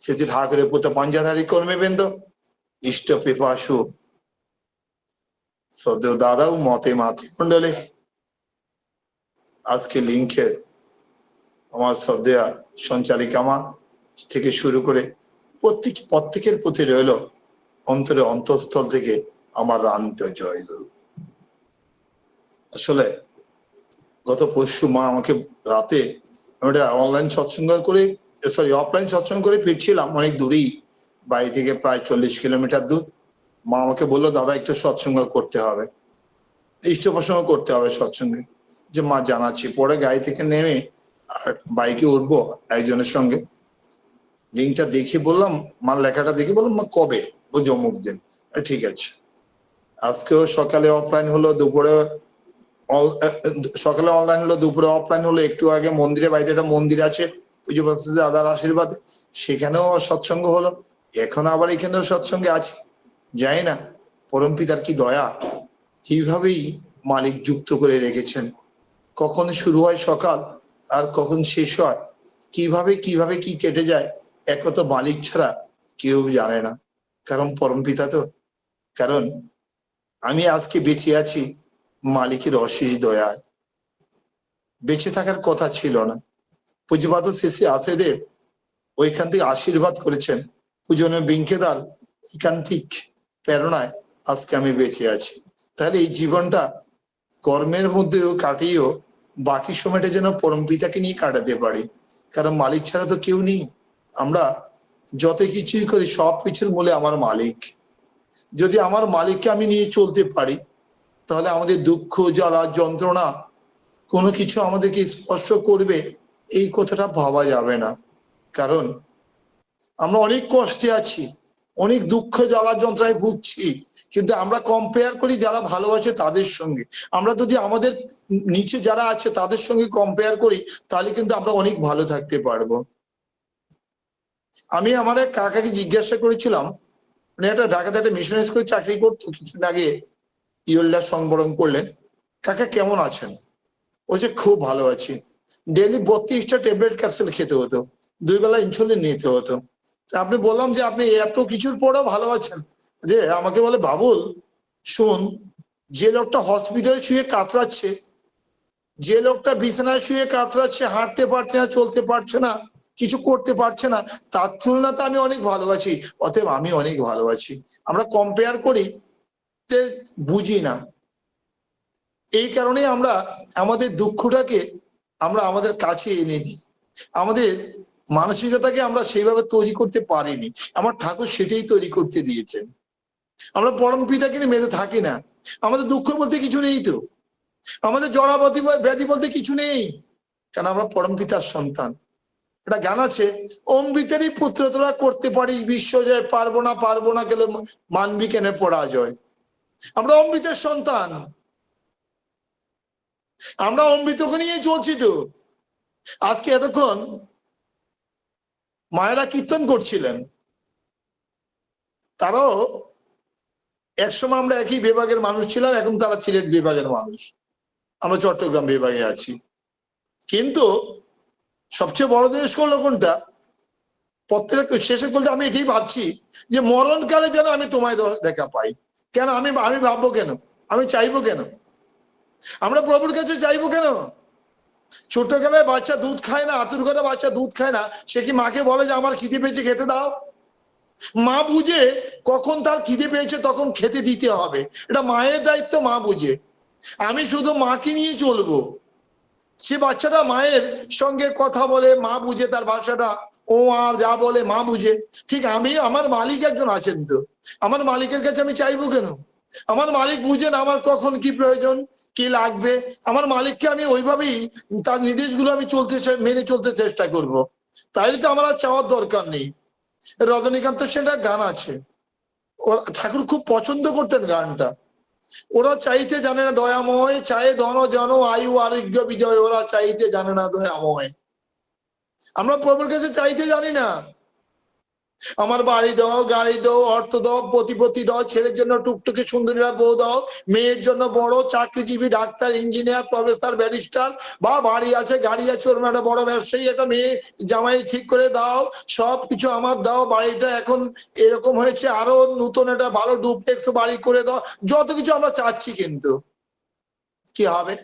শ্রী ঠাকুরের পুত্র পঞ্জাধারী কর্মীবৃন্দ ইষ্ট পিপাসু সদেও দাদা ও মতে মাতৃমণ্ডলে আজকে লিঙ্কে আমার শ্রদ্ধা সঞ্চালিকা মা থেকে শুরু করে প্রত্যেক প্রত্যেকের প্রতি রইল অন্তরে অন্তঃস্থল থেকে আমার রান্ত জয়। গুরু আসলে গত পরশু মা আমাকে রাতে ওটা অনলাইন সৎসঙ্গ করে সরি অফলাইন সৎসঙ্গ করে ফিরছিলাম অনেক দূরেই, বাড়ি থেকে প্রায় চল্লিশ কিলোমিটার দূর। মা আমাকে বলল, দাদা, একটু সৎসঙ্গ করতে হবে। ইষ্টপ্রসঙ্গ করতে হবে সৎসঙ্গে। যে মা, জানাচ্ছি। পরে গাড়ি থেকে নেমে আর বাইকে উঠবো একজনের সঙ্গে। লিঙ্কটা দেখে বললাম, মার লেখাটা দেখে বললাম, মা, কবে? বুঝো অমুক দিন। ঠিক আছে। আজকেও সকালে অফলাইন হলো, দুপুরে সকালে অনলাইন হলো, দুপুরে অফলাইন হলো, একটু আগে মন্দিরে, বাড়িতে একটা মন্দির আছে পুজো পাচ্ছে দাদার আশীর্বাদে। সেখানেও সৎসঙ্গ হলো। এখন আবার এখানেও সৎসঙ্গে আছে। যাই না, পরম পিতার কি দয়া? এইভাবেই মালিক যুক্ত করে রেখেছেন? কখন শুরু হয় সকাল আর কখন শেষ হয়? কীভাবে কীভাবে কি কেটে যায়? একমাত্র মালিক ছাড়া কেউ জানে না। কারণ পরম পিতা তো। কারণ আমি আজকে বেঁচে আছি মালিকের অশেষ দয়ায়। বেঁচে থাকার কথা ছিল না। পুজোপাত শেষে আছেদেব ওইখান থেকে আশীর্বাদ করেছেন পূজনীয় বিঙ্কেদার একান্তিক প্রেরণায় আজকে আমি বেঁচে আছি। তাহলে এই জীবনটা কর্মের মধ্যেও কাটিয়েও বাকি সময়টা যেন পরম পিতাকে নিয়ে কাটাতে পারি। কারণ মালিক ছাড়া তো কেউ নেই। আমরা যত কিছুই করি, সব কিছুর মূলে আমার মালিক। যদি আমার মালিককে আমি নিয়ে চলতে পারি, তাহলে আমাদের দুঃখ, জ্বালা, যন্ত্রণা কোনো কিছু আমাদেরকে স্পর্শ করবে এই কথাটা ভাবা যাবে না। কারণ আমরা অনেক কষ্টে আছি, অনেক দুঃখ জ্বালা যন্ত্রায় ভুগছি, কিন্তু আমরা কম্পেয়ার করি যারা ভালোবাসে তাদের সঙ্গে। আমরা যদি আমাদের নিচে যারা আছে তাদের সঙ্গে কম্পেয়ার করি, তাহলে কিন্তু আমরা অনেক ভালো থাকতে পারব। আমি আমার এক কাকাকে জিজ্ঞাসা করেছিলাম, উনি একটা ঢাকাতে একটা মিশনারি স্কুলে চাকরি করতো, কিছুদিন আগে ইয়োল্ডা সংবরণ করলেন। কাকা কেমন আছেন? ও যে খুব ভালো আছি। ডেলি বত্রিশটা ট্যাবলেট ক্যাপসুল খেতে হতো। দুই বেলা ইনসুলিন নিতে হতো। আপনি বললাম যে আপনি এত কিছুর পরেও ভালো আছেন যে আমাকে বলে, বাবুল, শুন, যে লোকটা হসপিটালে শুয়ে কাতরাচ্ছে, যে লোকটা বিছানায় শুয়ে কাতরাচ্ছে, হাঁটতে পারছে না, চলতে পারছে না, কিছু করতে পারছে না, তার তুলনাতে আমি অনেক ভালোবাসি, অতএব আমি অনেক ভালোবাসি। আমরা কম্পেয়ার করি বুঝি না। এই কারণে আমরা আমাদের দুঃখটাকে আমরা আমাদের কাছে এনে দিই। আমাদের মানসিকতাকে আমরা সেইভাবে তৈরি করতে পারিনি। আমার ঠাকুর সেটাই তৈরি করতে দিয়েছেন। আমরা পরম পিতাকে নিয়ে মেতে থাকি না। আমাদের দুঃখ বলতে কিছু নেই তো। আমাদের জড়াবতী ব্যাধি বলতে কিছু নেই। কারণ আমরা পরম পিতার সন্তান। এটা গান আছে, অমৃতেরই পুত্র তোরা করতে পারি বিশ্ব জয়, পারব না পারব না গেলে মানবি কেনে পরাজয়? আমরা অমৃতের সন্তান। আমরা অমৃতকে নিয়েই চলছি তো। আজকে এতক্ষণ মায়েরা কীর্তন করছিলেন। তারাও একসময় আমরা একই বিভাগের মানুষ ছিলাম, এখন তারা সিলেট বিভাগের মানুষ। আমরা চট্টগ্রাম বিভাগে আছি। কিন্তু সবচেয়ে বড় জিনিস করল কোনটা? প্রত্যেক শেষে করলে, আমি এটাই ভাবছি যে মরণকালে যেন আমি তোমায় দেখা পাই। কেন? আমি আমি ভাববো কেন? আমি চাইব কেন? আমরা প্রভুর কাছে চাইব কেন? ছোটবেলায় বাচ্চা দুধ খায় না, আতুর ঘরে বাচ্চা দুধ খায় না, সে কি মাকে বলে যে, আমার খিদে পেয়েছে, খেতে দাও মা বুঝে কখন তার খিদে পেয়েছে, তখন খেতে দিতে হবে। এটা মায়ের দায়িত্ব, মা বুঝে। আমি শুধু মাকে নিয়ে চলবো। সে বাচ্চাটা মায়ের সঙ্গে কথা বলে, মা বুঝে তার ভাষাটা। ও আ যা বলে, মা বুঝে। ঠিক আমি, আমার মালিক একজন আছেন তো। আমার মালিকের কাছে আমি চাইব কেন? আমার মালিক বুঝেন আমার কখন কি প্রয়োজন, কি লাগবে। আমার মালিককে আমি ওইভাবেই তার নির্দেশগুলো আমি চলতে মেনে চলতে চেষ্টা করব। তাইলে তো আমার আর চাওয়ার দরকার নেই। রজনীকান্ত সেটা গান আছে। ঠাকুর খুব পছন্দ করতেন গানটা। ওরা চাইতে জানে না দয়াময়, চায়ে ধন জন আয়ু আরোগ্য বিজয়, ওরা চাইতে জানে না দয়াময়। আমরা প্রভুর কাছে চাইতে জানি না। আমার বাড়ি দাও, গাড়ি দাও, অর্থ দাও প্রতিপত্তি দাও, ছেলের জন্য টুকটুকি সুন্দরীরা বউ দাও, মেয়ের জন্য বড় চাকরিজীবী, ডাক্তার, ইঞ্জিনিয়ার, প্রফেসর, ব্যারিস্টার, বা বাড়ি আছে, গাড়ি আছে ওরকম একটা বড় ব্যবসায়ী, একটা মেয়ে জামাই ঠিক করে দাও সব কিছু আমার দাও, বাড়িটা এখন এরকম হয়েছে, আরও নতুন একটা ভালো ডুপ্লেক্স বাড়ি করে দাও, যত কিছু আমরা চাচ্ছি কিন্তু। কি হবে?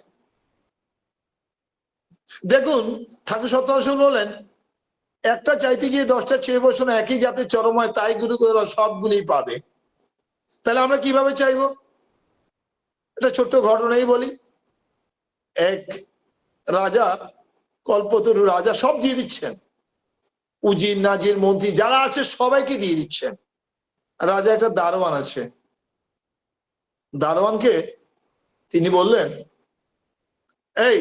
দেখুন, ঠাকুর সত্য বলেন একটা চাইতে গিয়ে দশটা চেয়ে বসো না একই জাতে চরময় তাই গুরু করে সবগুলি পাবে। তাহলে আমরা কীভাবে চাইব? এটা ছোট্ট ঘটনাই বলি। এক রাজা, কল্পতরু রাজা সব দিয়ে দিচ্ছেন। উজির, নাজির, মন্ত্রী যারা আছে সবাইকে দিয়ে দিচ্ছেন। রাজা একটা দারোয়ান আছে। দারোয়ানকে তিনি বললেন, এই,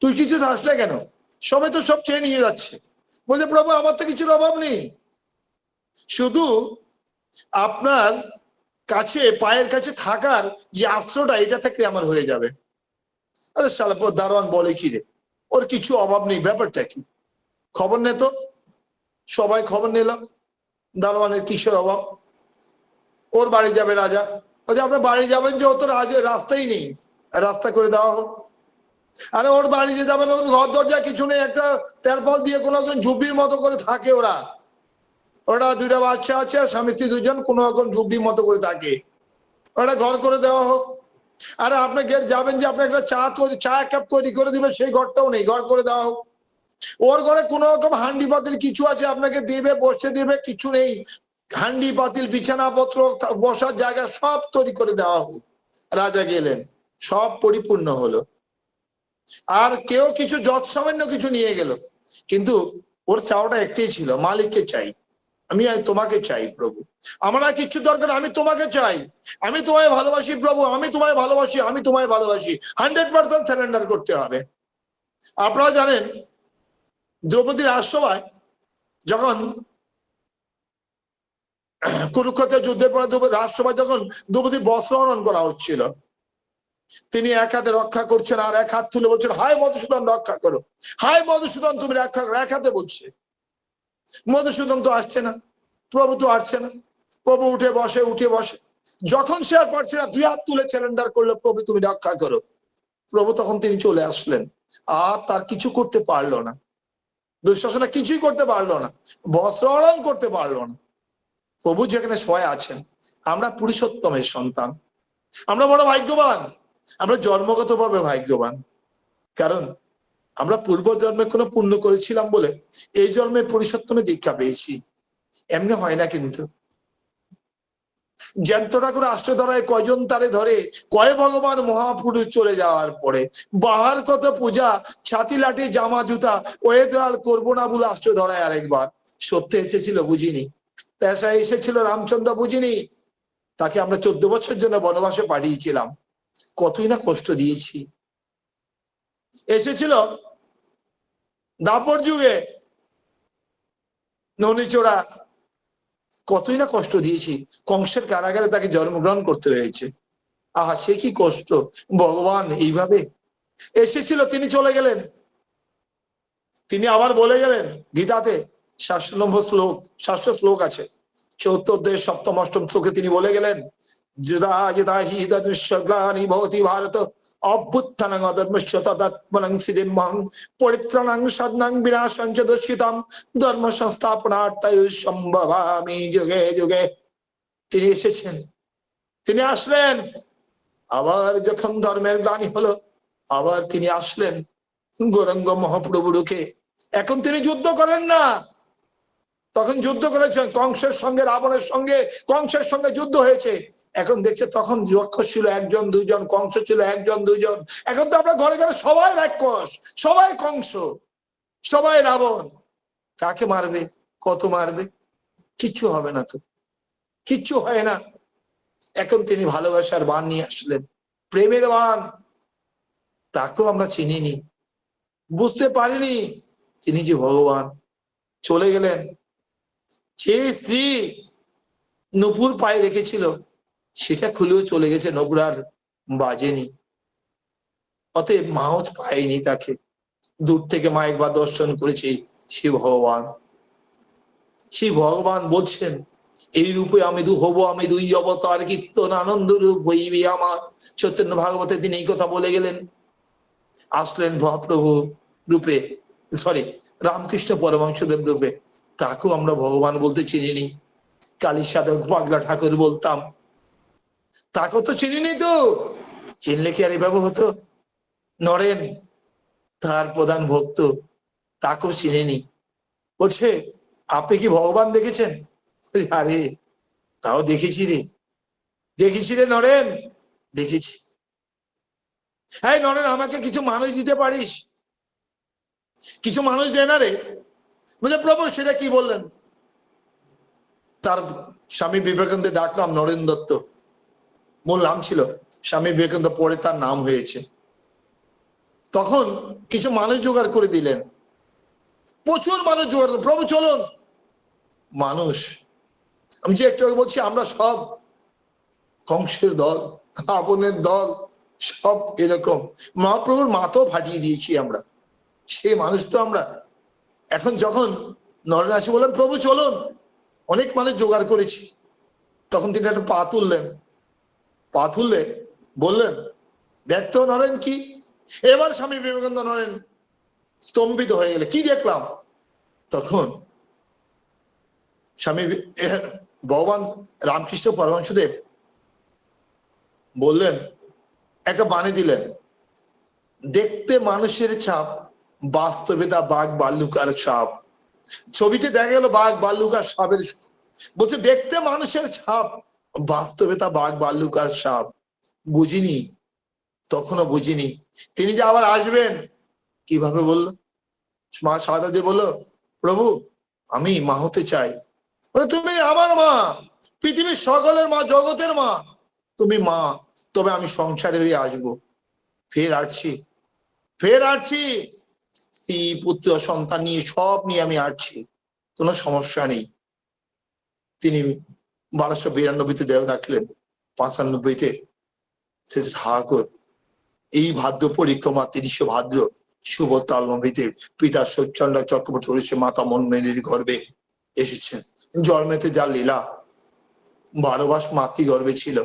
তুই কিছু থাস না কেন? সবাই তো সব চেয়ে নিয়ে যাচ্ছে। বলছে, প্রভু, আমার তো কিছুর অভাব নেই। শুধু আপনার কাছে, পায়ের কাছে থাকার যে আশ্রয়টা, এটা থেকে আমার হয়ে যাবে। আরে সালাপর দারোয়ান বলে কি রে? ওর কিছু অভাব নেই, ব্যাপারটা কি? খবর নে তো। সবাই খবর নিলাম, দারোয়ানের কিসের অভাব? ওর বাড়ি যাবে রাজা। বলছে, আপনার বাড়ি যাবেন যে, ও তো রাজা, রাস্তাই নেই। রাস্তা করে দেওয়া হোক। আরে ওর বাড়ি যে যাবেন ওর ঘর দরজা কিছু নেই, একটা তেরপল দিয়ে কোনো একজন ঝুপড়ির মতো করে থাকে ওরা। ওরা দুইটা বাচ্চা আছে আর স্বামী স্ত্রী দুজন, কোনো রকম ঝুপড়ির মতো করে থাকে। ওরা ঘর করে দেওয়া হোক। আর আপনি গেট যাবেন যে আপনি একটা চা তৈরি, চা কাপ তৈরি করে দিবেন, সেই ঘরটাও নেই, ঘর করে দেওয়া হোক। ওর ঘরে কোন রকম হান্ডি পাতিল কিছু আছে, আপনাকে দেবে, বসতে দেবে, কিছু নেই। হান্ডি পাতিল, বিছানাপত্র, বসার জায়গা সব তৈরি করে দেওয়া হোক। রাজা গেলেন, সব পরিপূর্ণ হলো। আর কেউ কিছু যত সামান্য কিছু নিয়ে গেল। কিন্তু ওর চাওয়াটা একটাই ছিল, মালিককে চাই। আমি তোমাকে চাই প্রভু। আমার আর কিছু দরকার আমি তোমাকে চাই। আমি তোমায় ভালোবাসি প্রভু, আমি তোমায় ভালোবাসি, আমি তোমায় ভালোবাসি। হান্ড্রেড পার্সেন্ট সারেন্ডার করতে হবে। আপনারা জানেন, দ্রৌপদীর রাজসভায় যখন কুরুক্ষেত্রের যুদ্ধের পরে রাজসভায় যখন দ্রৌপদীর বস্ত্র হরণ করা হচ্ছিল তিনি এক হাতে রক্ষা করছেন আর এক হাত তুলে বলছেন, হায় মধুসূদন, রক্ষা করো। হায় মধুসূদন, তুমি রক্ষা এক হাতে বলছে। মধুসূদন তো আসছে না, প্রভু তো আসছে না। প্রভু উঠে বসে উঠে বসে। যখন সে আর পারছে না, দুই হাত তুলে চ্যালেন্ডার করল, প্রভু, তুমি রক্ষা করো। প্রভু তখন তিনি চলে আসলেন। আর তার কিছু করতে পারল না। দুঃশাসনা কিছুই করতে পারল না। বস্ত্রহরণ করতে পারল না। প্রভু যেখানে সয় আছেন, আমরা পুরুষোত্তমের সন্তান। আমরা বড় ভাগ্যবান। আমরা জন্মগতভাবে ভাগ্যবান। কারণ আমরা পূর্ব জন্মে কোনো পুণ্য করেছিলাম বলে এই জন্মে পুরুষোত্তমে দীক্ষা পেয়েছি। এমনি হয় না কিন্তু। জ্যান্ত ঠাকুর আষ্টধরায় কয়জন তারে ধরে, কয় ভগবান মহাপুরুষ চলে যাওয়ার পরে? বাহার কত পূজা, ছাতি লাঠি, জামা, জুতা, ওয়ে দেওয়াল করব না বলে আষ্টধরায় আরেকবার? সত্য এসেছিল বুঝিনি। তেসা এসেছিল রামচন্দ্র বুঝিনি। তাকে আমরা চোদ্দ বছর জন্য বনবাসে পাঠিয়েছিলাম। কতই না কষ্ট দিয়েছি। এসেছিল দাপর যুগে ননিচোড়া কতই না কষ্ট দিয়েছি। কংসের কারাগারে তাকে জন্মগ্রহণ করতে হয়েছে। আহা, সে কি কষ্ট। ভগবান, এইভাবে। এসেছিল, তিনি চলে গেলেন। তিনি আবার বলে গেলেন, গীতাতে শাস্ত্র নম্বর শ্লোক, শাস্ত্র শ্লোক আছে। চৌত্তর দেশ সপ্তম, অষ্টম শ্লোকে তিনি বলে গেলেন যদা যদা হি গ্লানি ভবতি ভারত অভ্যুত্থানং অধর্মস্য তদাত্মনং সিদ্ধিমহং পরিত্রাণাং সাধনাং বিনাশং চ দুষ্কৃতম ধর্ম সংস্থাপনার্থায় সম্ভবামি যুগে যুগে তিনি এসেছেন তিনি আসলেন আবার যখন ধর্মের গ্লানি হলো আবার তিনি আসলেন গৌরঙ্গ মহাপ্রভুরুকে এখন তিনি যুদ্ধ করেন না তখন যুদ্ধ করেছেন কংসের সঙ্গে রাবণের সঙ্গে কংসের সঙ্গে যুদ্ধ হয়েছে এখন দেখছে তখন লক্ষ্য ছিল একজন, দুইজন, কংস ছিল একজন, দুইজন। এখন তো আমরা ঘরে ঘরে সবাই রাক্ষস, সবাই কংস, সবাই রাবণ। কাকে মারবে? কত মারবে? কিচ্ছু হবে না তো। কিচ্ছু হয় না। এখন তিনি ভালোবাসার বান নিয়ে আসলেন। প্রেমের বান তাকেও আমরা চিনিনি। বুঝতে পারিনি তিনি যে ভগবান। চলে গেলেন। যে স্ত্রী নুপুর পায়ে রেখেছিল সেটা খুলেও চলে গেছে নপুর আর বাজেনি। অতএব মাও পায়নি তাকে। দূর থেকে মা একবার দর্শন করেছে সে ভগবান। সেই ভগবান বলছেন, এই রূপে আমি দু হব, আমি দুই অবতার, কীর্তন, আনন্দ রূপ হইবি আমার। চৈতন্য ভাগবতে তিনি এই কথা বলে গেলেন। আসলেন মহাপ্রভু রূপে সরি রামকৃষ্ণ পরমাংশদেব রূপে। তাকেও আমরা ভগবান বলতে চিনিনি। কালী সাধক পাগলা ঠাকুর বলতাম তাকেও তো চিনিনি তো। চিনলে কি আর এভাবে হতো? নরেন, তার প্রধান ভক্ত, তাকেও চিনেনি। বলছে, আপনি কি ভগবান দেখেছেন? আরে, তাও দেখেছি রে। দেখেছি রে নরেন, দেখেছি। হ্যাঁ নরেন, আমাকে কিছু মানুষ দিতে পারিস? কিছু মানুষ দেয় না রে? বলছে, প্রভু, সেটা কি বললেন? তার স্বামী বিবেকানন্দ ডাকলাম নরেন দত্ত। মূল নাম ছিল স্বামী বিবেকানন্দ, পরে তার নাম হয়েছে। তখন কিছু মানুষ জোগাড় করে দিলেন। প্রচুর মানুষ জোগাড়। প্রভু, চলুন। মানুষ, আমি যে একটু বলছি, আমরা সব কংসের দল, রাবণের দল, সব এরকম। মহাপ্রভুর মাথাও ফাটিয়ে দিয়েছি আমরা। সে মানুষ তো আমরা। এখন যখন নরেন বললেন, প্রভু, চলুন। অনেক মানুষ জোগাড় করেছি। তখন তিনি একটা পা তুললেন। পা তুললে বললেন দেখতো নরেন কি? এবার স্বামী বিবেকানন্দ নরেন স্তম্ভিত হয়ে গেলে কি দেখলাম? তখন স্বামী ভগবান রামকৃষ্ণ পরমহংসদেব বললেন, একটা বাণী দিলেন, দেখতে মানুষের ছাপ, বাস্তবে তা বাঘ বাল্লুকার ছাপ ছবিতে দেখা গেল বাঘ বাল্লুকার সাপের বলছে, দেখতে মানুষের ছাপ বাস্তবে তা বাঘ বাল্লুকার সাপ। বুঝিনি? তখনও বুঝিনি। তিনি যে আবার আসবেন, কীভাবে বলল? মা সাদা দিয়ে বলল, প্রভু, আমি মা হতে চাই। বলে, তুমি আমার মা, পৃথিবীর সকলের মা, জগতের মা। তুমি মা, তবে আমি সংসারে হয়ে আসব। ফের আসছি। ফের আসছি। স্ত্রী, পুত্র, সন্তান নিয়ে সব নিয়ে আমি আসছি। কোনো সমস্যা নেই। তিনি বারোশো বিরানব্বইতে দেহ রাখলেন, পাঁচানব্বইতে সে ঠাকুর এই ভাদ্র পরিক্রমা তিরিশে ভাদ্র শুভ তালনবীতে পিতা সচ্চন্দ্র চক্রবর্তী হরিষে মাতা মনমেনির গর্বে এসেছেন। জন্মেতে যা লীলা বারো মাস মাতৃ গর্বে ছিল।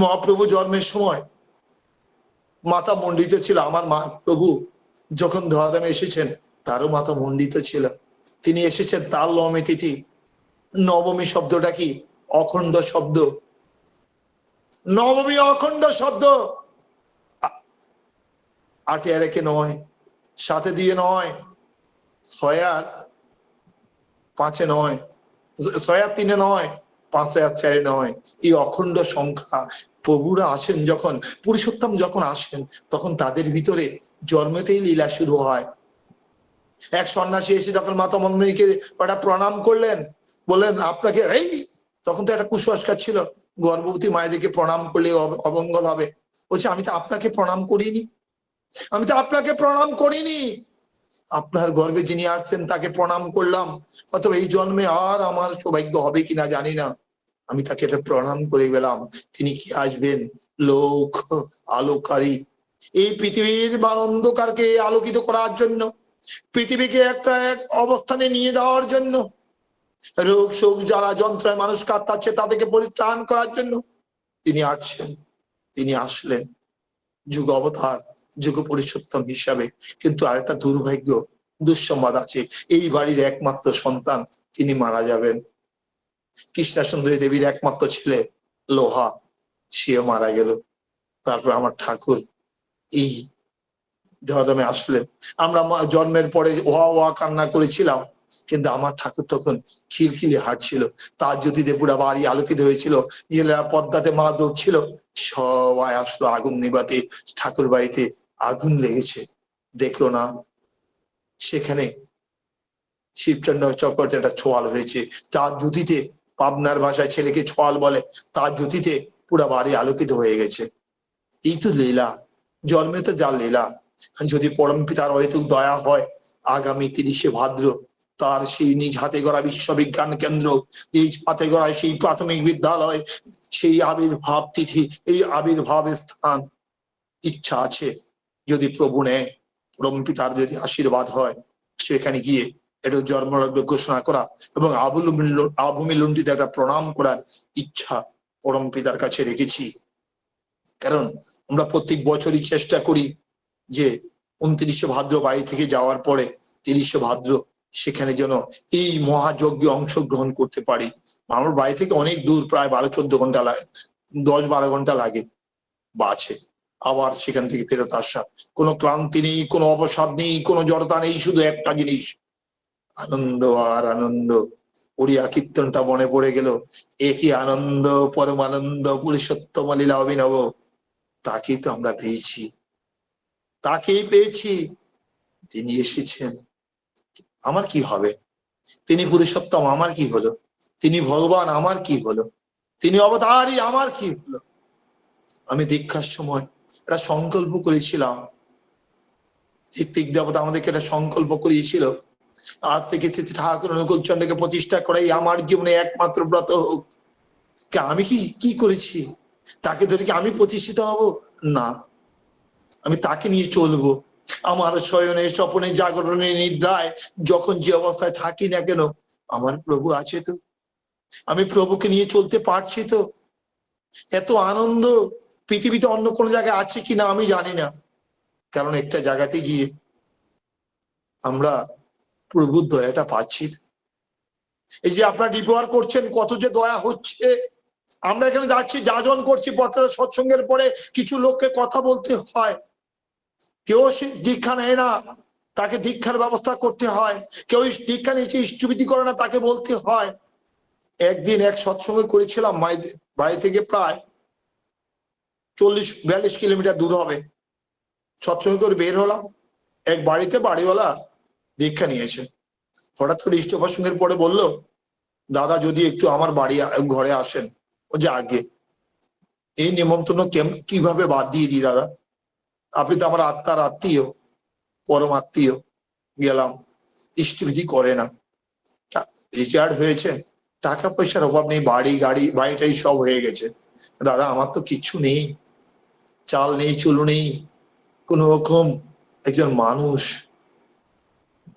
মহাপ্রভু জন্মের সময় মাতা মণ্ডিত ছিল আমার মা প্রভু। যখন ধরাধামে এসেছেন, তারও মাতা মণ্ডিত ছিল। তিনি এসেছেন তার নবমী তিথি নবমী শব্দটা কি? অখণ্ড শব্দ। নবমী অখণ্ড শব্দ। আটে আর একে নয়? সাথে দিয়ে নয়? ছয় আর পাঁচে নয়? ছয় আর তিনে নয়? পাঁচে আর চারে নয়? এই অখণ্ড সংখ্যা প্রভুরা আসেন যখন, পুরুষোত্তম যখন আসেন, তখন তাদের ভিতরে জন্মেতেই লীলা শুরু হয়। এক সন্ন্যাসী এসে যখন মাতা মন্ময়ীকে ওটা প্রণাম করলেন বললেন, আপনাকে এই তখন তো একটা কুসংস্কার ছিল। গর্ভবতী মায়েদেরকে প্রণাম করলে অব- অমঙ্গল হবে। বলছে, আমি তো আপনাকে প্রণাম করিনি। আমি তো আপনাকে প্রণাম করিনি। আপনার গর্বে যিনি আসছেন, তাকে প্রণাম করলাম। অথবা এই জন্মে আর আমার সৌভাগ্য হবে কিনা জানি না। আমি তাকে এটা প্রণাম করে গেলাম। তিনি কি আসবেন? লোক আলোকারী এই পৃথিবীর মান অন্ধকারকে আলোকিত করার জন্য, পৃথিবীকে একটা এক অবস্থানে নিয়ে যাওয়ার জন্য রোগ, শোক যারা যন্ত্রায় মানুষ কাটাচ্ছে তাদেরকে পরিত্রাণ করার জন্য। তিনি আসছেন। তিনি আসলেন। যুগ অবতার, যুগ পরিষোত্তম হিসাবে। কিন্তু আরেকটা দুর্ভাগ্য, দুঃসংবাদ আছে। এই বাড়ির একমাত্র সন্তান, তিনি মারা যাবেন। কৃষ্ণা সুন্দরী দেবীর একমাত্র ছেলে, লোহা, সেও মারা গেল। তারপর আমার ঠাকুর, এই দেহদমে আসলেন। আমরা জন্মের পরে ওয়া ওয়া কান্না করেছিলাম। কিন্তু আমার ঠাকুর তখন খিলখিলি হাঁটছিল। তার জ্যোতিতে পুরা বাড়ি আলোকিত হয়েছিল। জেলেরা পদ্মাতে মা দৌড়ছিল। সবাই আসলো আগুন নিবাতে। ঠাকুর বাড়িতে আগুন লেগেছে। দেখল না। সেখানে শিবচন্দ্র চক্রবর্তী একটা ছোয়াল হয়েছে। তার জ্যোতিতে পাবনার ভাষায় ছেলেকে ছোয়াল বলে, তার জ্যোতিতে পুরা বাড়ি আলোকিত হয়ে গেছে। এই তো লীলা। জন্মে তো যার লীলা। যদি পরম পিতার অহেতুক দয়া হয়, আগামী তিরিশে ভাদ্র তার সেই নিজ হাতে গড়া বিশ্ববিজ্ঞান কেন্দ্র, নিজ হাতে গড়া সেই প্রাথমিক বিদ্যালয়, সেই আবির্ভাব তিথি, এই আবির্ভাব স্থান ইচ্ছা আছে। যদি প্রভু নেয়, পরম পিতার যদি আশীর্বাদ হয়, সেখানে গিয়ে একটু জন্মলগ্ন ঘোষণা করা এবং আবুল মিল- আবু মিলনটিতে একটা প্রণাম করার ইচ্ছা পরম পিতার কাছে রেখেছি। কারণ আমরা প্রত্যেক বছরই চেষ্টা করি যে উনত্রিশে ভাদ্র বাড়ি থেকে যাওয়ার পরে তিরিশে ভাদ্র সেখানে যেন এই মহাযজ্ঞে অংশগ্রহণ করতে পারি। আমার বাড়ি থেকে অনেক দূর, প্রায় বারো, চোদ্দ ঘণ্টা লাগে দশ, বারো ঘণ্টা লাগে বাছে আবার সেখান থেকে ফেরত আসা। কোনো ক্লান্তি নেই, কোনো অবসাদ নেই, কোনো জড়তা নেই, শুধু একটা জিনিস। আনন্দ আর আনন্দ। ওড়িয়া কীর্তনটা মনে পড়ে গেল। একই আনন্দ পরমানন্দ পুরুষোত্তম লীলা অভিনব। তাকেই তো আমরা পেয়েছি। তাকেই পেয়েছি। তিনি এসেছেন আমার কি হবে? তিনি পুরুষোত্তম, আমার কি হলো? তিনি ভগবান, আমার কি হলো? তিনি অবতারই, আমার কি হলো? আমি দীক্ষার সময় একটা সংকল্প করেছিলাম। ঋত্বিক দেবতা আমাদেরকে একটা সংকল্প করিয়েছিল। আজ থেকে শ্রী ঠাকুর অনুকূল চন্দ্রকে প্রতিষ্ঠা করাই আমার জীবনে একমাত্র ব্রত হোক। আমি কি কি করেছি? তাকে ধরে কি আমি প্রতিষ্ঠিত হব? না। আমি তাকে নিয়ে চলবো। আমার শয়নে স্বপনে জাগরণে নিদ্রায়, যখন যে অবস্থায় থাকি না কেন, আমার প্রভু আছে তো। আমি প্রভুকে নিয়ে চলতে পারছি তো। এত আনন্দ, পৃথিবীতে অন্য কোনো জায়গায় আছে কিনা আমি জানি না। কারণ একটা জায়গাতে গিয়ে আমরা প্রভুর দয়াটা পাচ্ছি। এই যে আপনারা রিপোয়ার করছেন, কত যে দয়া হচ্ছে। আমরা এখানে যাচ্ছি, যাজন করছি, পত্রের সৎসঙ্গের পরে কিছু লোককে কথা বলতে হয়। কেউ দীক্ষা নেয় না, তাকে দীক্ষার ব্যবস্থা করতে হয়। কেউ দীক্ষা নিয়েছে ইষ্টবিধি করে না, তাকে বলতে হয়। একদিন এক সৎসঙ্গ করেছিলাম বাড়ি থেকে প্রায় চল্লিশ, বিয়াল্লিশ কিলোমিটার দূর হবে। সৎসঙ্গ করে বের হলাম। এক বাড়িতে বাড়িওয়ালা দীক্ষা নিয়েছে। হঠাৎ করে ইষ্ট প্রসঙ্গের পরে বলল, দাদা, যদি একটু আমার বাড়ি, ঘরে আসেন, ও যে আগে এই নিমন্ত্রণ কেম- কীভাবে বাদ দিয়ে দিই, দাদা? আপনি তো আমার আত্মার আত্মীয়, পরম আত্মীয়। গেলাম, ইষ্টবিধি করে না। রিটায়ার্ড হয়েছে, টাকা পয়সার অভাব নেই, বাড়ি, গাড়ি, বাড়িটাই সব হয়ে গেছে। দাদা, আমার তো কিচ্ছু নেই, চাল নেই, চুল নেই, কোন রকম। একজন মানুষ।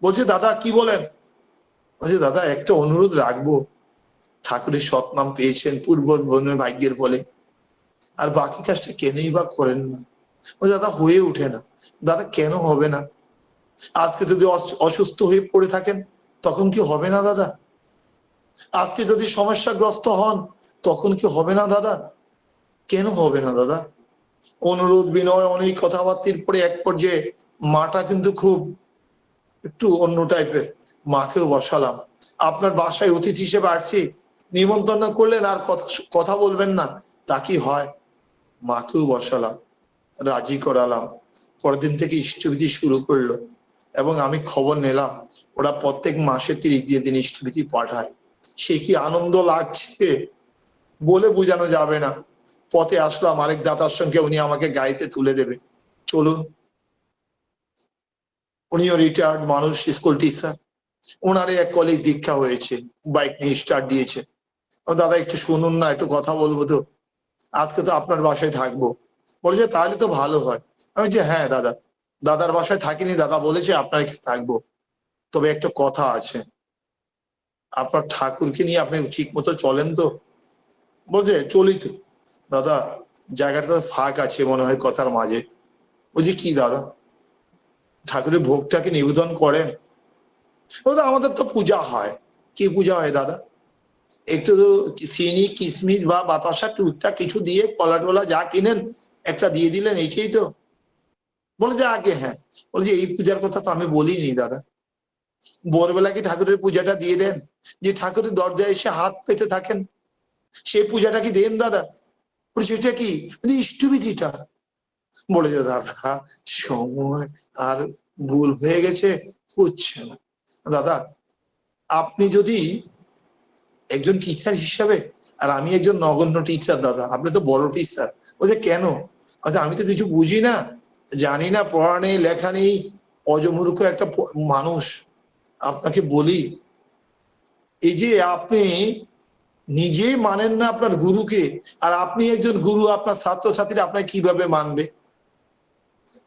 বলছে, দাদা, কি বলেন? বলছে, দাদা, একটা অনুরোধ রাখব। ঠাকুরের সৎনাম পেয়েছেন, পূর্ব ভাগ্যের বলে আর বাকি কাজটা কেনই বা করেন না? ও দাদা হয়ে ওঠে না। দাদা কেন হবে না? আজকে যদি অস- অসুস্থ হয়ে পড়ে থাকেন, তখন কি হবে না দাদা? আজকে যদি সমস্যাগ্রস্ত হন, তখন কি হবে না দাদা? কেন হবে না দাদা? অনুরোধ, বিনয়, অনেক কথাবার্তির পরে এক পর্যায়ে মাটা কিন্তু খুব একটু অন্য টাইপের। মাকেও বসালাম। আপনার বাসায় অতিথি হিসেবে আসছি। নিমন্ত্রণ করলেন আর কথা কথা বলবেন না। তা কি হয়? মাকেও বসালাম। রাজি করালাম। পরের দিন থেকে ইষ্টবিধি শুরু করল এবং আমি খবর নিলাম, ওরা প্রত্যেক মাসে তিরিশ দিয়ে দিন ইষ্টবিধি পাঠায়। সে কি আনন্দ লাগছে বলে বোঝানো যাবে না। পথে আসলাম আরেক দাতার সঙ্গে, উনি আমাকে গাড়িতে তুলে দেবে। চলুন। উনিও রিটায়ার্ড মানুষ স্কুল টিচার ওনারে এক কলেজ দীক্ষা হয়েছে বাইক নিয়ে স্টার্ট দিয়েছে। দাদা, একটু শুনুন না, একটু কথা বলব তো। আজকে তো আপনার বাসায় থাকব। বলেছে, তাহলে তো ভালো হয়। আমি যে হ্যাঁ দাদা। দাদার বাসায় থাকিনি। দাদা বলেছে, আপনার এখানে থাকব। তবে একটা কথা আছে। আপনার ঠাকুরকে নিয়ে আপনি ঠিক মতো চলেন তো? বলছে, চলি তো। দাদা, জায়গাটা তো ফাঁক আছে মনে হয় কথার মাঝে। বলছি, কি দাদা? ঠাকুরের ভোগটাকে নিবেদন করেন? দাদা, আমাদের তো পূজা হয়। কি পূজা হয় দাদা? একটু চিনি, কিশমিশ বা বাতাসা টুকটা কিছু দিয়ে কলা টলা যা কিনেন একটা দিয়ে দিলেন, এইটাই তো। বলে যে, আগে হ্যাঁ। বলে যে, এই পূজার কথা তো আমি বলিনি, দাদা। ভোরবেলা কি ঠাকুরের পূজাটা দিয়ে দেন? যে ঠাকুরের দরজায় এসে হাত পেতে থাকেন সেই পূজাটা কি দেন, দাদা? বলে, সেটা কি? ইষ্টবিধিটা। বলে যে, দাদা, সময় আর ভুল হয়ে গেছে, হচ্ছে না। দাদা, আপনি যদি একজন টিচার হিসাবে, আর আমি একজন নগণ্য টিচার দাদা, আপনি তো বড় টিচার বলছে কেন? আচ্ছা আমি তো কিছু বুঝি না, জানি না, পড়া নেই, লেখা নেই অজমূর্খ একটা মানুষ, আপনাকে বলি, এই যে আপনি নিজেই মানেন না আপনার গুরুকে, আর আপনি একজন গুরু, আপনার ছাত্রছাত্রীরা আপনাকে কীভাবে মানবে?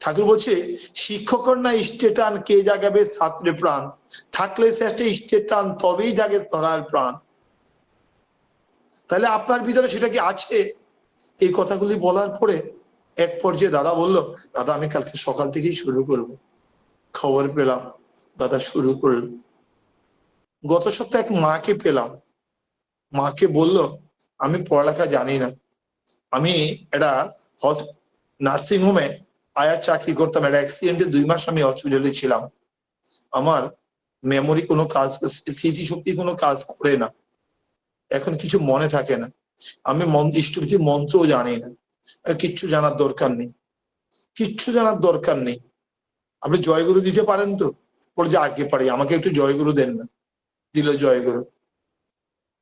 ঠাকুর বলছে শিক্ষকর না ইষ্টেটান কে জাগাবে ছাত্রে প্রাণ? থাকলে শেষে ইষ্টেটান তবেই জাগে তরার প্রাণ। তাহলে আপনার ভিতরে সেটা কি আছে? এই কথাগুলি বলার পরে এক পর্যায়ে দাদা বলল, দাদা, আমি কালকে সকাল থেকেই শুরু করব। খবর পেলাম, দাদা শুরু করল। গত সপ্তাহে এক মাকে পেলাম। মাকে বলল, আমি পড়ালেখা জানি না। আমি এটা নার্সিং হোমে আয়ার চাকরি করতাম। একটা অ্যাক্সিডেন্টে দুই মাস আমি হসপিটালে ছিলাম। আমার মেমোরি কোনো কাজ, স্মৃতিশক্তি কোনো কাজ করে না। এখন কিছু মনে থাকে না। আমি ইষ্টভীতি মন্ত্রও জানি না। কিচ্ছু জানার দরকার নেই। কিচ্ছু জানার দরকার নেই। আপনি জয়গুরু দিতে পারেন তো? বলে যে, আগে পারি, আমাকে একটু জয়গুরু দেন না। দিল জয়গুরু।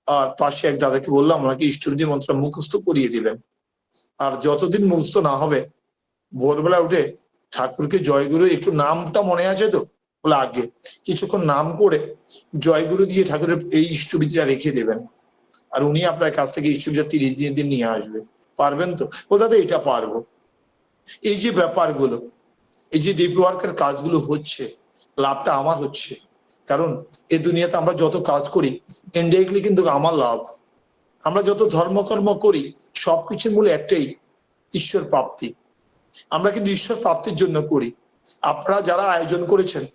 আর পাশে এক দাদাকে বললাম, ওনাকে ইষ্টভীতি মন্ত্র মুখস্থ করিয়ে দিলেন। আর যতদিন মুখস্থ না হবে, ভোরবেলা উঠে ঠাকুরকে জয়গুরু, একটু নামটা মনে আছে তো? বলে, আগে। কিছুক্ষণ নাম করে জয়গুরু দিয়ে ঠাকুরের এই ইষ্টবিদ্যা রেখে দেবেন। আর উনি আপনার কাছ থেকে ইষ্টবিদ্যা তিরিশ দিন দিন নিয়ে আসবে। পারবেন তো? ও দাদা, এটা পারব। এই যে ব্যাপারগুলো, এই যে ডিপি ওয়ার্কের কাজগুলো হচ্ছে, লাভটা আমার হচ্ছে। কারণ এই দুনিয়াতে আমরা যত কাজ করি ইনডাইরেক্টলি কিন্তু আমার লাভ। আমরা যত ধর্মকর্ম করি, সবকিছুর মূলে একটাই, ঈশ্বর প্রাপ্তি। আমরা কিন্তু ঈশ্বর প্রাপ্তির জন্য করি। আপনারা যারা আয়োজন করেছেন,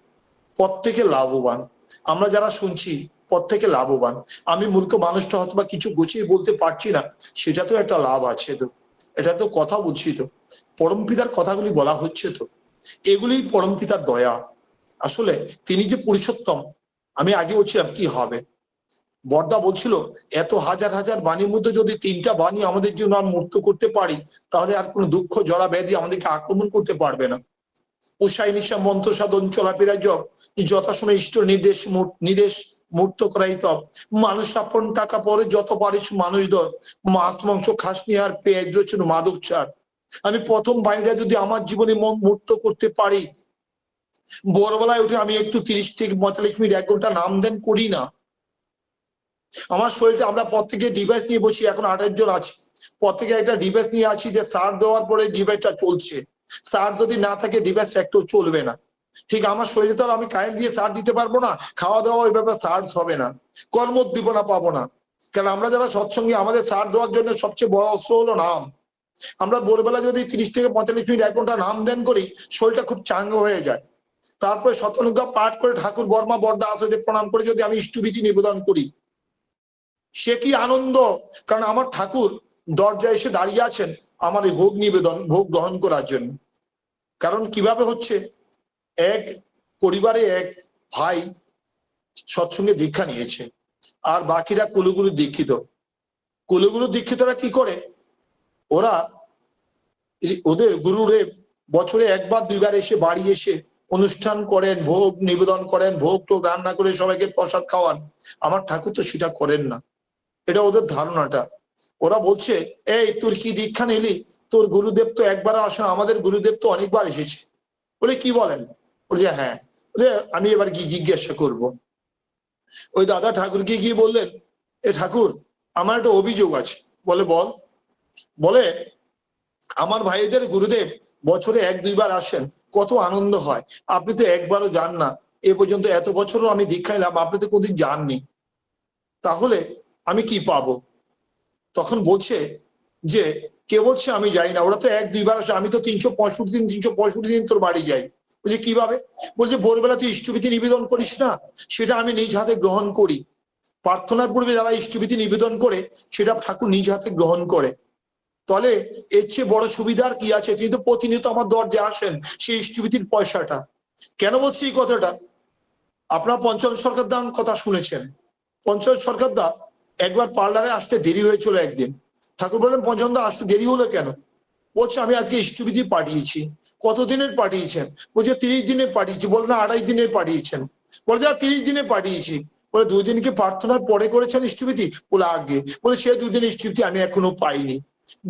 প্রত্যেকে লাভবান। আমরা যারা শুনছি প্রত্যেকে লাভবান। আমি মূর্খ মানুষটা হয়তো বা কিছু গুছিয়ে বলতে পারছি না সেটা তো একটা লাভ আছে তো। এটা তো কথা বলছি তো। পরমপিতার কথাগুলি বলা হচ্ছে তো। এগুলি পরমপিতার দয়া। আসলে তিনি যে পুরুষোত্তম, আমি আগে বলছিলাম কি হবে? বর্দা বলছিল, এত হাজার হাজার বাণীর মধ্যে যদি তিনটা বাণী আমাদের জন্য আর মুক্ত করতে পারি, তাহলে আর কোনো দুঃখ জড়া ব্যাধি আমাদেরকে আক্রমণ করতে পারবে না। উষাই নিশা মন্ত্র সাধন চলাফেরা যথাসময় ইষ্ট নির্দেশ নির্দেশ মুক্ত করাই তব মানুষ আপন টাকা পরে যত পারিস মানুষ দর মাছ, মাংস খাস নি আর পেঁয়াজ রচুন মাদক ছাড়। আমি প্রথম বাণীটা যদি আমার জীবনে মন মুক্ত করতে পারি, ভোরবেলায় উঠে আমি একটু তিরিশ থেকে পঁয়তাল্লিশ মিনিট, এক ঘণ্টা নাম দেন করি না। আমার শরীরটা, আমরা প্রত্যেকে ডিভাইস নিয়ে বসি, এখন আঠাশ জন আছি। প্রত্যেকে একটা ডিভাইস নিয়ে আছি যে সার দেওয়ার পরে ডিভাইসটা চলছে। সার যদি না থাকে ডিভাইস একটু চলবে না। ঠিক আমার শরীরে তো আমি কারেন্ট দিয়ে সার দিতে পারব না খাওয়া দাওয়া ওই ব্যাপারে সার্জ হবে না, কর্ম কর্মোদ্দীপনা পাবো না। কারণ আমরা যারা সৎসঙ্গে, আমাদের সার দেওয়ার জন্য সবচেয়ে বড় অস্ত্র হলো নাম। আমরা ভোরবেলা যদি তিরিশ থেকে পঁয়তাল্লিশ মিনিট এক ঘণ্টা নাম দেন করি, শরীরটা খুব চাঙ্গ হয়ে যায়। তারপরে শতনুজ্ঞা পাঠ করে ঠাকুর বর্মা বর্দা আসতে প্রণাম করে যদি আমি ইষ্টবিধি নিবেদন করি, সে কি আনন্দ? কারণ আমার ঠাকুর দরজায় এসে দাঁড়িয়ে আছেন আমার এই ভোগ নিবেদন, ভোগ গ্রহণ করার জন্য। কারণ কীভাবে হচ্ছে? এক, পরিবারে এক ভাই সৎসঙ্গে দীক্ষা নিয়েছে। আর বাকিরা কুলুগুরু দীক্ষিত। কুলুগুরু দীক্ষিতরা কি করে? ওরা ওদের গুরুরে বছরে একবার, দুইবার এসে বাড়ি এসে অনুষ্ঠান করেন, ভোগ নিবেদন করেন, ভোগ টোগ রান্না করে সবাইকে প্রসাদ খাওয়ান। আমার ঠাকুর তো সেটা করেন না। এটা ওদের ধারণাটা। ওরা বলছে, এই, তোর কি দীক্ষা নিলি? তোর গুরুদেব তো একবার আসেন, আমাদের গুরুদেব তো অনেকবার এসেছে। বলে কি বলেন? বলছে হ্যাঁ আমি এবার কি জিজ্ঞাসা করব। ওই দাদা ঠাকুরকে গিয়ে বললেন, এ ঠাকুর, আমার একটা অভিযোগ আছে। বলে, বল। বলে, আমার ভাইদের গুরুদেব বছরে এক, দুইবার আসেন, কত আনন্দ হয়। আপনি তো একবারও যান না। এ পর্যন্ত এত বছরও আমি দীক্ষা নিলাম, আপনি তো কোনদিন যাননি। তাহলে আমি কি পাব? তখন বলছে যে, কে বলছে আমি যাই না? ওরা তো এক, দুইবার আসে। আমি তো তিনশো পঁয়ষট্টি দিন, তিনশো পঁয়ষট্টি দিন তোর বাড়ি যাই। বলছে কীভাবে? বলছে, ভোরবেলা তুই ইষ্টভীতি নিবেদন করিস না, সেটা আমি নিজ হাতে গ্রহণ করি। প্রার্থনার পূর্বে যারা ইষ্টভীতি নিবেদন করে, সেটা ঠাকুর নিজ হাতে গ্রহণ করে। তাহলে এর চেয়ে বড় সুবিধার কি আছে? তিনি তো প্রতিনিয়ত আমার দরজে আসেন, সেই ইষ্টভীতির পয়সাটা। কেন বলছি এই কথাটা? আপনার পঞ্চম সরকার দান কথা শুনেছেন। পঞ্চম সরকার দা একবার পার্লারে আসতে দেরি হয়েছিল একদিন। ঠাকুর বললেন পঞ্চম দা, আসতে দেরি হলো কেন? বলছে, আমি আজকে ইষ্টবিধি পাঠিয়েছি। কত দিনের পাঠিয়েছেন? বলছে, তিরিশ দিনে পাঠিয়েছি। বলে না, আড়াই দিনের পাঠিয়েছেন। বলে যা তিরিশ দিনে পাঠিয়েছি। বলে দুই দিনকে প্রার্থনার পরে করেছেন ইষ্টবিধি বলে, আগে। বলে, সে দুই দিন ইষ্টবিধি আমি এখনও পাইনি।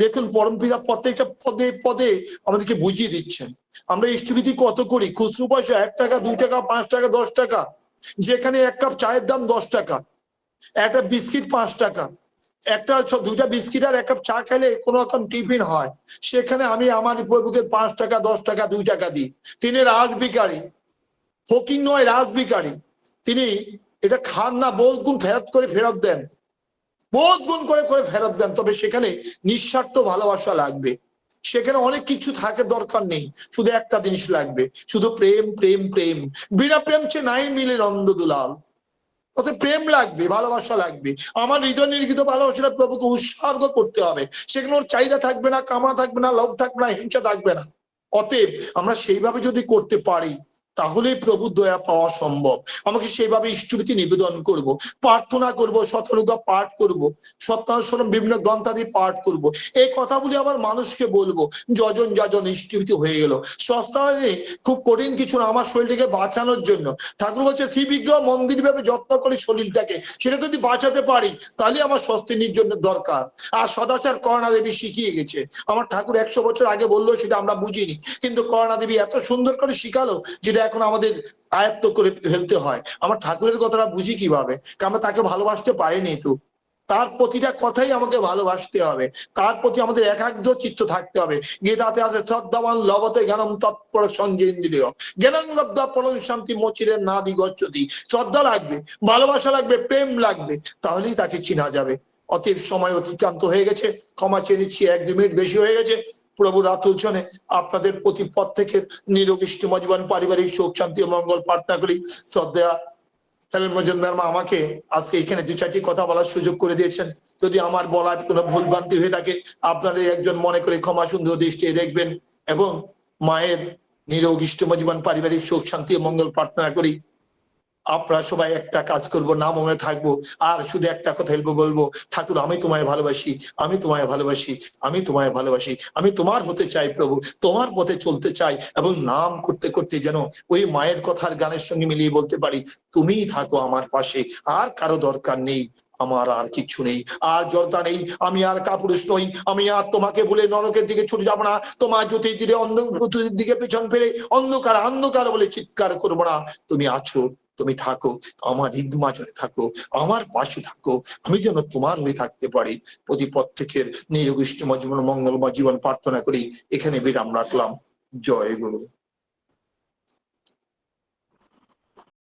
দেখুন, পরম পিতা প্রত্যেকটা পদে পদে আমাদেরকে বুঝিয়ে দিচ্ছেন। আমরা ইষ্টবিধি কত করি? খুচরো পয়সা এক টাকা, দুই টাকা, পাঁচ টাকা, দশ টাকা। যেখানে এক কাপ চায়ের দাম দশ টাকা, একটা বিস্কিট পাঁচ টাকা। একটা দুইটা বিস্কিট আর এক কাপ চা খেলে কোনো রকম টিফিন হয়। সেখানে আমি আমার প্রভুকে পাঁচ টাকা, দশ টাকা, দুই টাকা দিই। তিনি রাজবিকারী। ফকির নয়, রাজবিকারী। তিনি এটা খান না বোধ গুণ ফেরত করে ফেরত দেন। বোধ গুণ করে করে ফেরত দেন। তবে সেখানে নিঃস্বার্থ ভালোবাসা লাগবে। সেখানে অনেক কিছু থাকে, দরকার নেই। শুধু একটা জিনিস লাগবে। শুধু প্রেম প্রেম প্রেম। বিনা প্রেম সে নাই মিলে নন্দ দুলাল। ওতে প্রেম লাগবে, ভালোবাসা লাগবে। আমার হৃদয় নির্গিত ভালোবাসাটা প্রভুকে উৎসর্গ করতে হবে। সেখানে ওর চাহিদা থাকবে না, কামনা থাকবে না লোভ থাকবে না, হিংসা থাকবে না। অতএব আমরা সেইভাবে যদি করতে পারি তাহলেই প্রভু দয়া পাওয়া সম্ভব। আমাকে সেইভাবে ইষ্টভীতি নিবেদন করব, প্রার্থনা করব, শতরূপা পাঠ করব, সত্যানুসরণ বিভিন্ন গ্রন্থাদি পাঠ করব। এই কথাগুলি আবার মানুষকে বলব, যজন যজন ইষ্টভীতি হয়ে গেল। সস্তায় খুব কঠিন কিছু না আমার শরীরটাকে বাঁচানোর জন্য। ঠাকুর বলছে শ্রী বিগ্রহ মন্দির ভাবে যত্ন করে শরীরটাকে, সেটা যদি বাঁচাতে পারি, তাহলে আমার স্বস্তিনির জন্য দরকার। আর সদাচার করোনা দেবী শিখিয়ে গেছে। আমার ঠাকুর একশো বছর আগে বলল, সেটা আমরা বুঝিনি। কিন্তু করোনা দেবী এত সুন্দর করে শিখালো, যেটা এখন আমাদের আয়ত্ত করে ফেলতে হয়। আমার ঠাকুরের কথাটা বুঝি কীভাবে? আমরা তাকে ভালোবাসতে পারিনি তো। তার প্রতিটা কথাই আমাকে ভালোবাসতে হবে। তার প্রতি আমাদের একাগ্র চিত্ত থাকতে হবে। গীতাতে আছে, শ্রদ্ধাবান লবতে জ্ঞানম তৎপর সঞ্জেন্দ্রিয়। জ্ঞানং লব্ধা পরম শান্তি মচিরের নাদি গচ্ছতি। শ্রদ্ধা লাগবে, ভালোবাসা লাগবে, প্রেম লাগবে, তাহলেই তাকে চিনা যাবে। অতএব সময় অতিক্রান্ত হয়ে গেছে। ক্ষমা চেয়ে নিচ্ছি, এক দু মিনিট বেশি হয়ে গেছে। প্রভু রাতুলজনে আপনাদের প্রতি প্রত্যেকের নিরোগিষ্ট মজীবন পারিবারিক সুখ, শান্তি ও মঙ্গল প্রার্থনা করি। শ্রদ্ধা তাহলে মজুমদার মা, আমাকে আজকে এখানে দু চারটি কথা বলার সুযোগ করে দিয়েছেন। যদি আমার বলার কোনো ভুল ভ্রান্তি হয়ে থাকে, আপনাদের একজন মনে করে ক্ষমা সুন্দর দৃষ্টি দেখবেন এবং মায়ের নিরোগ ইষ্টমজীবন পারিবারিক সুখ, শান্তি ও মঙ্গল প্রার্থনা করি। আপনারা সবাই একটা কাজ করব নাম মনে থাকব, আর শুধু একটা কথা বলব বলব, ঠাকুর, আমি তোমায় ভালোবাসি, আমি তোমায় ভালোবাসি, আমি তোমায় ভালোবাসি, আমি তোমার হতে চাই প্রভু, তোমার পথে চলতে চাই এবং নাম করতে করতে যেন ওই মায়ের কথার গানের সঙ্গে মিলিয়ে বলতে পারি তুমিই থাকো আমার পাশে, আর কারও দরকার নেই, আমার আর কিছু নেই, আর জর্দা নেই, আমি আর কাপুরুষ নই, আমি আর তোমাকে বলে নরকের দিকে ছুটে যাব না, তোমার জ্যোতির দিকে অন্ধ দিকে পেছন ফেলে অন্ধকার অন্ধকার বলে চিৎকার করব না, তুমি আছো তুমি থাকো, আমার হৃদমাচরে থাকো, আমার পাশে থাকো, আমি যেন তোমার হয়ে থাকতে পারি। প্রতি প্রত্যেকের নিরগিষ্ট জীবন মঙ্গলময় জীবন প্রার্থনা করি। এখানে বিরাম রাখলাম। জয় গুরু।